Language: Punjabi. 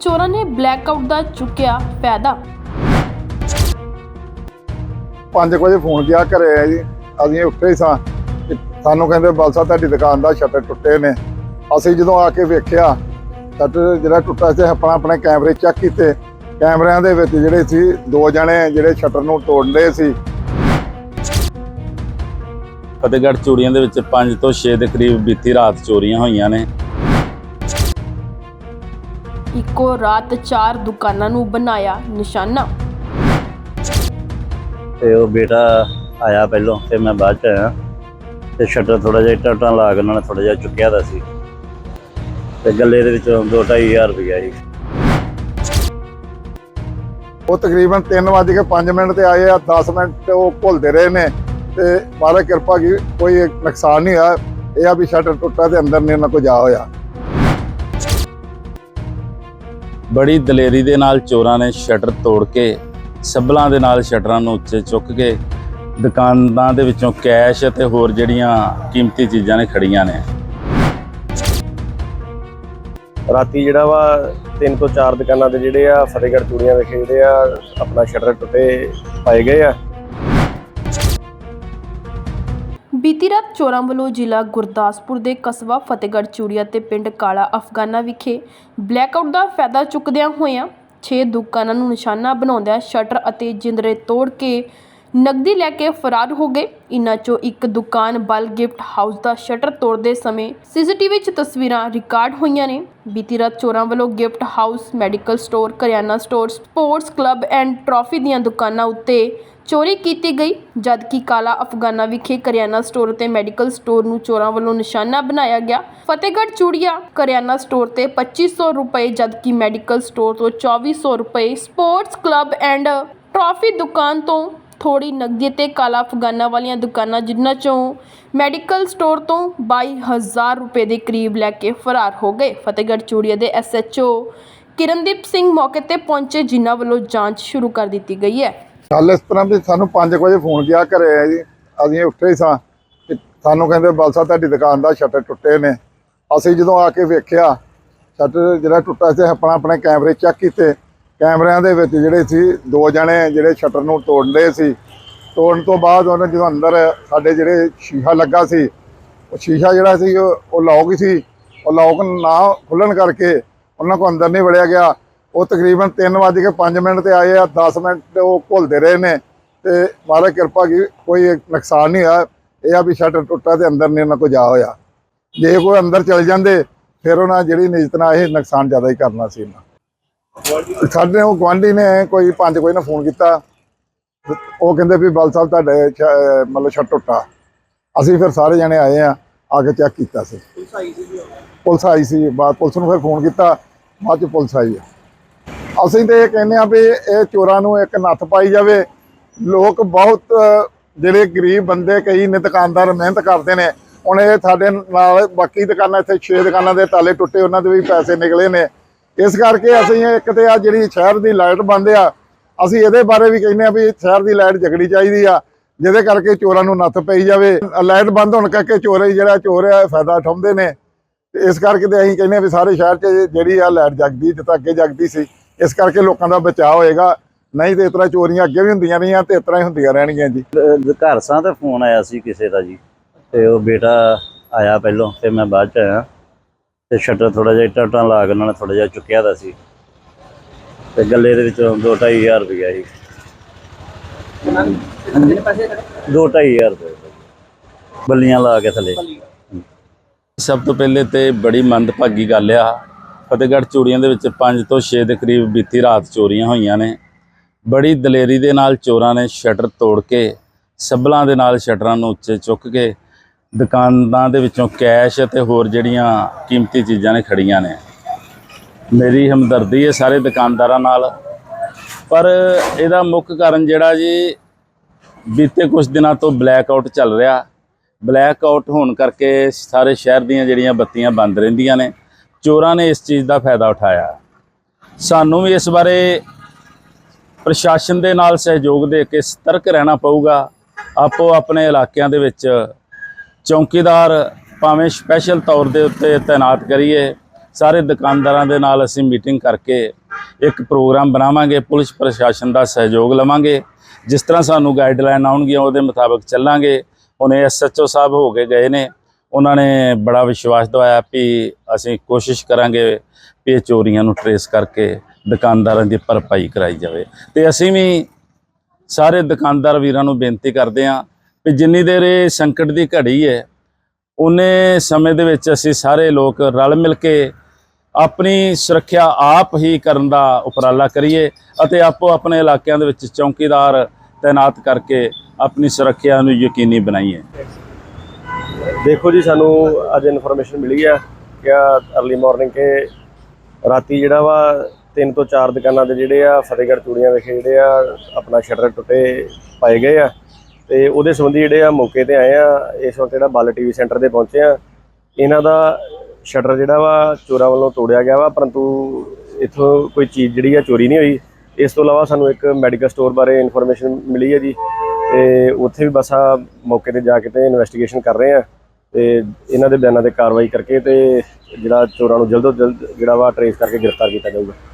ਚੋਰਾਂ ਨੇ ਬਲੈਕਆਊਟ ਦਾ ਚੁੱਕਿਆ ਫਾਇਦਾ। 5 ਵਜੇ ਫੋਨ ਗਿਆ ਘਰੇ ਆ ਜੀ ਅਸੀਂ ਉੱਠੇ ਹੀ ਸਾਂ। ਤੇ ਸਾਨੂੰ ਕਹਿੰਦੇ ਬਲਸਾ ਤੁਹਾਡੀ ਦੁਕਾਨ ਦਾ ਸ਼ਟਰ ਟੁੱਟੇ ਨੇ। ਅਸੀਂ ਜਦੋਂ ਆ ਕੇ ਵੇਖਿਆ ਸ਼ਟਰ ਜਿਹੜਾ ਟੁੱਟਾ ਸੀ ਆਪਣਾ ਆਪਣੇ ਕੈਮਰੇ ਚੈੱਕ ਕੀਤੇ। ਕੈਮਰਿਆਂ ਦੇ ਵਿੱਚ ਜਿਹੜੇ ਸੀ ਦੋ ਜਣੇ ਜਿਹੜੇ ਸ਼ਟਰ ਨੂੰ ਤੋੜਦੇ ਸੀ। ਫਤਿਹਗੜ੍ਹ ਚੂੜੀਆਂ ਦੇ ਵਿੱਚ 5 ਤੋਂ 6 ਦੇ ਕਰੀਬ ਬੀਤੀ ਰਾਤ ਚੋਰੀਆਂ ਹੋਈਆਂ ਨੇ। ਇੱਕੋ ਰਾਤ ਚਾਰ ਦੁਕਾਨਾਂ ਨੂੰ ਬਣਾਇਆ ਨਿਸ਼ਾਨਾ। ਤੇ ਉਹ ਬੇਟਾ ਆਇਆ ਪਹਿਲੋਂ ਤੇ ਮੈਂ ਬਾਅਦ ਚ ਆਇਆ। ਤੇ ਸ਼ਟਰ ਥੋੜਾ ਜਿਹਾ ਟਟਾਂ ਲਾ ਕੇ ਉਹਨਾਂ ਨੇ ਥੋੜਾ ਜਿਹਾ ਚੁੱਕਿਆ ਦਾ ਸੀ। ਤੇ ਗੱਲੇ ਦੇ ਵਿੱਚੋਂ 2-2500 ਰੁਪਇਆ ਸੀ ਉਹ ਤਕਰੀਬਨ 3:05 ਮਿੰਟ ਤੇ ਆਏ ਆ 10 ਮਿੰਟ ਉਹ ਭੁੱਲਦੇ ਰਹੇ ਨੇ। ਤੇ ਮਾਰੇ ਕਿਰਪਾ ਕੀ ਕੋਈ ਨੁਕਸਾਨ ਨਹੀਂ ਹੋਇਆ। ਇਹ ਆ ਵੀ ਸ਼ਟਰ ਟੁੱਟਾ ਤੇ ਅੰਦਰ ਨਹੀਂ ਉਹਨਾਂ ਕੋ ਜਾ ਹੋਇਆ। ਬੜੀ ਦਲੇਰੀ ਦੇ ਨਾਲ ਚੋਰਾਂ ਨੇ ਸ਼ਟਰ ਤੋੜ ਕੇ, ਸੱਬਲਾਂ ਦੇ ਨਾਲ ਸ਼ਟਰਾਂ ਨੂੰ ਉੱਚੇ ਚੁੱਕ ਕੇ, ਦੁਕਾਨਾਂ ਦੇ ਵਿੱਚੋਂ ਕੈਸ਼ ਅਤੇ ਹੋਰ ਜਿਹੜੀਆਂ ਕੀਮਤੀ ਚੀਜ਼ਾਂ ਨੇ ਖੜੀਆਂ ਨੇ। ਰਾਤੀ ਜਿਹੜਾ ਵਾ, ਤਿੰਨ ਤੋਂ ਚਾਰ ਦੁਕਾਨਾਂ ਦੇ ਜਿਹੜੇ ਆ, ਫਤਿਹਗੜ੍ਹ ਚੂੜੀਆਂ ਵਿਖੇ ਜਿਹੜੇ ਆ, ਆਪਣਾ ਸ਼ਟਰ ਟੁੱਟੇ ਪਾਏ ਗਏ ਆ। ਬੀਤੀ ਰਾਤ ਚੋਰਾਂ ਵੱਲੋਂ ਜ਼ਿਲ੍ਹਾ ਗੁਰਦਾਸਪੁਰ ਦੇ ਕਸਬਾ ਫਤਿਹਗੜ੍ਹ ਚੂੜੀਆ ਤੇ ਪਿੰਡ ਕਾਲਾ ਅਫਗਾਨਾ ਵਿਖੇ ਬਲੈਕਆਊਟ ਦਾ ਫਾਇਦਾ ਚੁੱਕਦਿਆਂ ਹੋਇਆਂ 6 ਦੁਕਾਨਾਂ ਨੂੰ ਨਿਸ਼ਾਨਾ ਬਣਾਉਂਦਿਆਂ ਸ਼ਟਰ ਅਤੇ ਜਿੰਦਰੇ ਤੋੜ ਕੇ ਨਕਦੀ ਲੈ ਕੇ ਫਰਾਰ ਹੋ ਗਏ। ਇਨ੍ਹਾਂ ਚੋਂ ਇੱਕ ਦੁਕਾਨ ਬਲ ਗਿਫਟ ਹਾਊਸ ਦਾ ਸ਼ਟਰ ਤੋੜਦੇ ਸਮੇਂ ਸੀਸੀਟੀਵੀ 'ਚ ਤਸਵੀਰਾਂ ਰਿਕਾਰਡ ਹੋਈਆਂ ਨੇ। ਬੀਤੀ ਰਾਤ ਚੋਰਾਂ ਵੱਲੋਂ gift house, medical store, Kiryana store, sports club and trophy ਦੀਆਂ ਦੁਕਾਨਾਂ ਉੱਤੇ ਚੋਰੀ ਕੀਤੀ ਗਈ। ਜਦਕਿ ਕਾਲਾ ਅਫਗਾਨਾ ਵਿਖੇ ਕਰਿਆਨਾ ਸਟੋਰ ਤੇ ਮੈਡੀਕਲ ਸਟੋਰ ਨੂੰ ਚੋਰਾਂ ਵੱਲੋਂ ਨਿਸ਼ਾਨਾ ਬਣਾਇਆ ਗਿਆ। ਫਤਿਹਗੜ੍ਹ ਚੂੜੀਆ, ਕਰਿਆਨਾ ਸਟੋਰ ਤੇ 2500 ਰੁਪਏ, ਜਦਕਿ ਮੈਡੀਕਲ ਸਟੋਰ ਤੋਂ 2400 ਰੁਪਏ, ਸਪੋਰਟਸ ਕਲੱਬ ਐਂਡ ਟਰਾਫੀ ਦੁਕਾਨ ਤੋਂ ਥੋੜੀ ਨਕਦੀ ਅਤੇ ਕਾਲਾ ਅਫਗਾਨਾ ਵਾਲੀਆਂ ਦੁਕਾਨਾਂ, ਜਿਨ੍ਹਾਂ ਚੋਂ ਮੈਡੀਕਲ ਸਟੋਰ ਤੋਂ ਬਾਈ ਹਜ਼ਾਰ ਰੁਪਏ ਦੇ ਕਰੀਬ ਲੈ ਕੇ ਫਰਾਰ ਹੋ ਗਏ। ਫਤਿਹਗੜ੍ਹ ਚੂੜੀਆ ਦੇ ਐਸਐਚਓ ਕਿਰਨਦੀਪ ਸਿੰਘ ਮੌਕੇ ਤੇ ਪਹੁੰਚੇ, ਜਿਨ੍ਹਾਂ ਵੱਲੋਂ ਜਾਂਚ ਸ਼ੁਰੂ ਕਰ ਦਿੱਤੀ ਗਈ ਹੈ। ਗੱਲ ਇਸ ਤਰ੍ਹਾਂ ਵੀ ਸਾਨੂੰ 5 ਵਜੇ ਫੋਨ ਗਿਆ ਘਰੇ ਆ ਜੀ। ਅਸੀਂ ਉੱਠੇ ਸਾਂ ਤੇ ਸਾਨੂੰ ਕਹਿੰਦੇ ਬਲਸਾ ਤੁਹਾਡੀ ਦੁਕਾਨ ਦਾ ਸ਼ਟਰ ਟੁੱਟੇ ਨੇ। ਅਸੀਂ ਜਦੋਂ ਆ ਕੇ ਵੇਖਿਆ, ਸ਼ਟਰ ਜਿਹੜਾ ਟੁੱਟਾ ਸੀ ਆਪਣਾ ਆਪਣੇ ਕੈਮਰੇ ਚੈੱਕ ਕੀਤੇ। ਕੈਮਰਿਆਂ ਦੇ ਵਿੱਚ ਜਿਹੜੇ ਸੀ, ਦੋ ਜਣੇ ਜਿਹੜੇ ਸ਼ਟਰ ਨੂੰ ਤੋੜ ਤੋੜਦੇ ਸੀ। ਤੋੜਨ ਤੋਂ ਬਾਅਦ ਉਹਨੇ ਜਦੋਂ ਅੰਦਰ ਸਾਡੇ ਜਿਹੜੇ ਸ਼ੀਸ਼ਾ ਲੱਗਾ ਸੀ, ਉਹ ਸ਼ੀਸ਼ਾ ਜਿਹੜਾ ਸੀ, ਉਹ ਉਹ ਲੌਕ ਸੀ। ਉਹ ਲੌਕ ਨਾ ਖੁੱਲਣ ਕਰਕੇ ਉਹਨਾਂ ਕੋ ਅੰਦਰ ਨਹੀਂ ਵੜਿਆ ਗਿਆ। ਉਹ ਤਕਰੀਬਨ 3:05 ਮਿੰਟ ਤੇ ਆਏ ਆ 10 ਮਿੰਟ ਉਹ ਘੁਲਦੇ ਰਹੇ ਨੇ। ਤੇ ਮਾਰੇ ਕਿਰਪਾ ਕੀ, ਕੋਈ ਨੁਕਸਾਨ ਨਹੀਂ ਹੋਇਆ। ਇਹ ਆ ਵੀ ਸ਼ਟਰ ਟੁੱਟਾ ਤੇ ਅੰਦਰ ਨਹੀਂ ਉਹਨਾਂ ਕੋ ਜਾ ਹੋਇਆ। ਜੇ ਕੋਈ ਅੰਦਰ ਚਲ ਜਾਂਦੇ, ਫਿਰ ਉਹਨਾਂ ਜਿਹੜੀ ਨਿਯਤ ਨਾਲ ਇਹ ਨੁਕਸਾਨ ਜ਼ਿਆਦਾ ਹੀ ਕਰਨਾ ਸੀ ਇਹਨਾਂ। ਸਾਡੇ ਉਹ ਗੁਆਂਢੀ ਨੇ ਕੋਈ ਪੰਜ ਕੋਈ ਨੇ ਫੋਨ ਕੀਤਾ। ਉਹ ਕਹਿੰਦੇ ਵੀ ਬਲ ਸਾਹਿਬ ਤੁਹਾਡੇ ਮਤਲਬ ਸ਼ਟਰ ਟੁੱਟਾ। ਅਸੀਂ ਫਿਰ ਸਾਰੇ ਜਣੇ ਆਏ ਆ ਆ ਕੇ ਚੈੱਕ ਕੀਤਾ ਸੀ। ਪੁਲਿਸ ਆਈ ਸੀ ਬਾਅਦ ਪੁਲਿਸ ਨੂੰ ਫਿਰ ਫੋਨ ਕੀਤਾ ਬਾਅਦ ਚ ਪੁਲਿਸ ਆਈ ਆ। ਅਸੀਂ ਤੇ ਇਹ ਕਹਿੰਦੇ ਆ ਵੀ ਇਹ ਚੋਰਾਂ ਨੂੰ ਇੱਕ ਨੱਥ ਪਾਈ ਜਾਵੇ। ਲੋਕ ਬਹੁਤ ਜਿਹੜੇ ਗਰੀਬ ਬੰਦੇ ਕਈ ਨੇ ਦੁਕਾਨਦਾਰ ਮਿਹਨਤ ਕਰਦੇ ਨੇ ਹੁਣ ਇਹ ਸਾਡੇ ਨਾਲ ਬਾਕੀ ਦੁਕਾਨਾਂ ਇੱਥੇ 6 ਦੁਕਾਨਾਂ ਦੇ ਤਾਲੇ ਟੁੱਟੇ ਉਹਨਾਂ ਦੇ ਵੀ ਪੈਸੇ ਨਿਕਲੇ ਨੇ। ਇਸ ਕਰਕੇ ਅਸੀਂ ਇੱਕ ਤੇ ਆ ਜਿਹੜੀ ਸ਼ਹਿਰ ਦੀ ਲਾਈਟ ਬੰਦ ਆ, ਅਸੀਂ ਇਹਦੇ ਬਾਰੇ ਵੀ ਕਹਿੰਦੇ ਆ ਵੀ ਸ਼ਹਿਰ ਦੀ ਲਾਈਟ ਜਗਣੀ ਚਾਹੀਦੀ ਆ, ਜਿਹਦੇ ਕਰਕੇ ਚੋਰਾਂ ਨੂੰ ਨੱਥ ਪਈ ਜਾਵੇ। ਲਾਈਟ ਬੰਦ ਹੋਣ ਕਰਕੇ ਚੋਰ ਜਿਹੜਾ ਚੋਰ ਆ ਫਾਇਦਾ ਉਠਾਉਂਦੇ ਨੇ। ਇਸ ਕਰਕੇ ਤੇ ਅਸੀਂ ਕਹਿੰਦੇ ਆ ਵੀ ਸਾਰੇ ਸ਼ਹਿਰ 'ਚ ਜਿਹੜੀ ਆ ਲਾਈਟ ਜਗਦੀ ਜਿੱਦਾਂ ਅੱਗੇ ਜਗਦੀ ਸੀ, ਇਸ ਕਰਕੇ ਲੋਕਾਂ ਦਾ ਬਚਾਅ ਹੋਏਗਾ। ਨਹੀਂ ਤੇ ਇਸ ਤਰ੍ਹਾਂ ਚੋਰੀਆਂ ਅੱਗੇ ਵੀ ਹੁੰਦੀਆਂ ਰਹੀਆਂ ਤੇ ਇਸ ਤਰ੍ਹਾਂ ਹੀ ਹੁੰਦੀਆਂ ਰਹਿਣਗੀਆਂ ਜੀ। ਘਰ ਸਾਂ ਤੇ ਫੋਨ ਆਇਆ ਸੀ ਕਿਸੇ ਦਾ ਜੀ, ਤੇ ਉਹ ਬੇਟਾ ਆਇਆ ਪਹਿਲੋਂ ਤੇ ਮੈਂ ਬਾਅਦ ਚ ਆਇਆ। ਤੇ ਸ਼ਟਰ ਥੋੜਾ ਜਿਹਾ ਟਟਾਂ ਲਾ ਕੇ ਉਹਨਾਂ ਨੇ ਥੋੜਾ ਜਿਹਾ ਚੁੱਕਿਆ ਦਾ ਸੀ। ਤੇ ਗੱਲੇ ਦੇ ਵਿੱਚੋਂ 2-2500 ਰੁਪਇਆ ਸੀ। 2-2500 ਰੁਪਏ। ਬੱਲੀਆਂ ਲਾ ਕੇ ਥੱਲੇ। ਸਭ ਤੋਂ ਪਹਿਲੇ ਤੇ ਬੜੀ ਮੰਦਭਾਗੀ ਗੱਲ ਆ। ਫਤਿਹਗੜ੍ਹ ਚੂੜੀਆਂ ਦੇ ਵਿੱਚ 5 ਤੋਂ 6 ਦੇ ਕਰੀਬ ਬੀਤੀ ਰਾਤ ਚੋਰੀਆਂ ਹੋਈਆਂ ਨੇ। ਬੜੀ ਦਲੇਰੀ ਦੇ ਨਾਲ ਚੋਰਾਂ ਨੇ ਸ਼ਟਰ ਤੋੜ ਕੇ, ਸੱਬਲਾਂ ਦੇ ਨਾਲ ਸ਼ਟਰਾਂ ਨੂੰ ਉੱਚੇ ਚੁੱਕ ਕੇ ਦੁਕਾਨਾਂ ਦੇ ਵਿੱਚੋਂ ਕੈਸ਼ ਅਤੇ ਹੋਰ ਜਿਹੜੀਆਂ ਕੀਮਤੀ ਚੀਜ਼ਾਂ ਨੇ ਖੜੀਆਂ ਨੇ। ਮੇਰੀ ਹਮਦਰਦੀ ਹੈ ਸਾਰੇ ਦੁਕਾਨਦਾਰਾਂ ਨਾਲ। ਪਰ ਇਹਦਾ ਮੁੱਖ ਕਾਰਨ ਜਿਹੜਾ ਜੀ, ਬੀਤੇ ਕੁਝ ਦਿਨਾਂ ਤੋਂ ਬਲੈਕ ਆਊਟ ਚੱਲ ਰਿਹਾ। ਬਲੈਕ ਆਊਟ ਹੋਣ ਕਰਕੇ ਸਾਰੇ ਸ਼ਹਿਰ ਦੀਆਂ ਜਿਹੜੀਆਂ ਬੱਤੀਆਂ ਬੰਦ ਰਹਿੰਦੀਆਂ ਨੇ। ਚੋਰਾਂ ਨੇ ਇਸ ਚੀਜ਼ ਦਾ ਫਾਇਦਾ ਉਠਾਇਆ। ਸਾਨੂੰ ਵੀ ਇਸ ਬਾਰੇ ਪ੍ਰਸ਼ਾਸਨ ਦੇ ਨਾਲ ਸਹਿਯੋਗ ਦੇ ਕੇ ਸਤਰਕ ਰਹਿਣਾ ਪਊਗਾ। ਆਪੋ ਆਪਣੇ ਇਲਾਕਿਆਂ ਦੇ ਵਿੱਚ ਚੌਕੀਦਾਰ ਭਾਵੇਂ ਸਪੈਸ਼ਲ ਤੌਰ ਦੇ ਉੱਤੇ ਤਾਇਨਾਤ ਕਰੀਏ, ਸਾਰੇ ਦੁਕਾਨਦਾਰਾਂ ਦੇ ਨਾਲ ਅਸੀਂ ਮੀਟਿੰਗ ਕਰਕੇ ਇੱਕ ਪ੍ਰੋਗਰਾਮ ਬਣਾਵਾਂਗੇ, ਪੁਲਿਸ ਪ੍ਰਸ਼ਾਸਨ ਦਾ ਸਹਿਯੋਗ ਲਵਾਂਗੇ। ਜਿਸ ਤਰ੍ਹਾਂ ਸਾਨੂੰ ਗਾਈਡਲਾਈਨ ਆਉਣਗੀਆਂ, ਉਹਦੇ ਮੁਤਾਬਕ ਚੱਲਾਂਗੇ। ਉਹਨੇ ਐਸਐਚਓ ਸਾਹਿਬ ਹੋ ਕੇ ਗਏ ਨੇ, ਉਹਨਾਂ ਨੇ ਬੜਾ ਵਿਸ਼ਵਾਸ ਦਵਾਇਆ ਵੀ ਅਸੀਂ ਕੋਸ਼ਿਸ਼ ਕਰਾਂਗੇ ਵੀ ਇਹ ਚੋਰੀਆਂ ਨੂੰ ਟਰੇਸ ਕਰਕੇ ਦੁਕਾਨਦਾਰਾਂ ਦੀ ਭਰਪਾਈ ਕਰਾਈ ਜਾਵੇ। ਤੇ ਅਸੀਂ ਵੀ ਸਾਰੇ ਦੁਕਾਨਦਾਰ ਵੀਰਾਂ ਨੂੰ ਬੇਨਤੀ ਕਰਦੇ ਹਾਂ ਵੀ ਜਿੰਨੀ ਦੇਰ ਇਹ ਸੰਕਟ ਦੀ ਘੜੀ ਹੈ, ਉਹਨੇ ਸਮੇਂ ਦੇ ਵਿੱਚ ਅਸੀਂ ਸਾਰੇ ਲੋਕ ਰਲ ਮਿਲ ਕੇ ਆਪਣੀ ਸੁਰੱਖਿਆ ਆਪ ਹੀ ਕਰਨ ਦਾ ਉਪਰਾਲਾ ਕਰੀਏ ਅਤੇ ਆਪੋ ਆਪਣੇ ਇਲਾਕਿਆਂ ਦੇ ਵਿੱਚ ਚੌਕੀਦਾਰ ਤਾਇਨਾਤ ਕਰਕੇ ਆਪਣੀ ਸੁਰੱਖਿਆ ਨੂੰ ਯਕੀਨੀ ਬਣਾਈਏ। ਦੇਖੋ ਜੀ, ਸਾਨੂੰ ਅੱਜ ਇਨਫੋਰਮੇਸ਼ਨ ਮਿਲੀ ਆ ਕਿ ਅਰਲੀ ਮਾਰਨਿੰਗ ਕੇ ਰਾਤੀ ਜਿਹੜਾ ਵਾ ਤਿੰਨ ਤੋਂ ਚਾਰ ਦੁਕਾਨਾਂ ਦੇ ਜਿਹੜੇ ਆ, ਫਤਿਹਗੜ੍ਹ ਚੂੜੀਆਂ ਵਿਖੇ ਜਿਹੜੇ ਆ, ਆਪਣਾ ਸ਼ਟਰ ਟੁੱਟੇ, ਪਾਏ ਗਏ ਆ। ਤੇ ਉਹਦੇ ਸੰਬੰਧੀ ਜਿਹੜੇ ਆ ਮੌਕੇ ਤੇ ਆਏ ਆ, ਇਸ ਵਕਤ ਜਿਹੜਾ ਬੱਲ ਟੀਵੀ ਸੈਂਟਰ ਦੇ ਪਹੁੰਚੇ ਆ। ਇਹਨਾਂ ਦਾ ਸ਼ਟਰ ਜਿਹੜਾ ਵਾ ਚੋਰਾਂ ਵੱਲੋਂ ਤੋੜਿਆ ਗਿਆ ਵਾ, ਪਰੰਤੂ ਇਥੋਂ ਕੋਈ ਚੀਜ਼ ਜਿਹੜੀ ਆ ਚੋਰੀ ਨਹੀਂ ਹੋਈ। ਇਸ ਤੋਂ ਇਲਾਵਾ ਸਾਨੂੰ ਇੱਕ ਮੈਡੀਕਲ ਸਟੋਰ ਬਾਰੇ ਇਨਫੋਰਮੇਸ਼ਨ ਮਿਲੀ ਹੈ ਜੀ ਤੇ ਉੱਥੇ ਵੀ ਬਸ ਆ ਮੌਕੇ ਤੇ ਜਾ ਕੇ ਤੇ ਇਨਵੈਸਟੀਗੇਸ਼ਨ ਕਰ ਰਹੇ ਆ ਤੇ ਇਹਨਾਂ ਦੇ ਬਿਆਨਾਂ ਤੇ ਕਾਰਵਾਈ ਕਰਕੇ ਤੇ ਜਿਹੜਾ ਚੋਰਾਂ ਨੂੰ ਜਲਦ ਤੋਂ ਜਲਦ ਜਿਹੜਾ ਵਾ ਟਰੇਸ ਕਰਕੇ ਗ੍ਰਿਫਤਾਰ ਕੀਤਾ ਜਾਊਗਾ।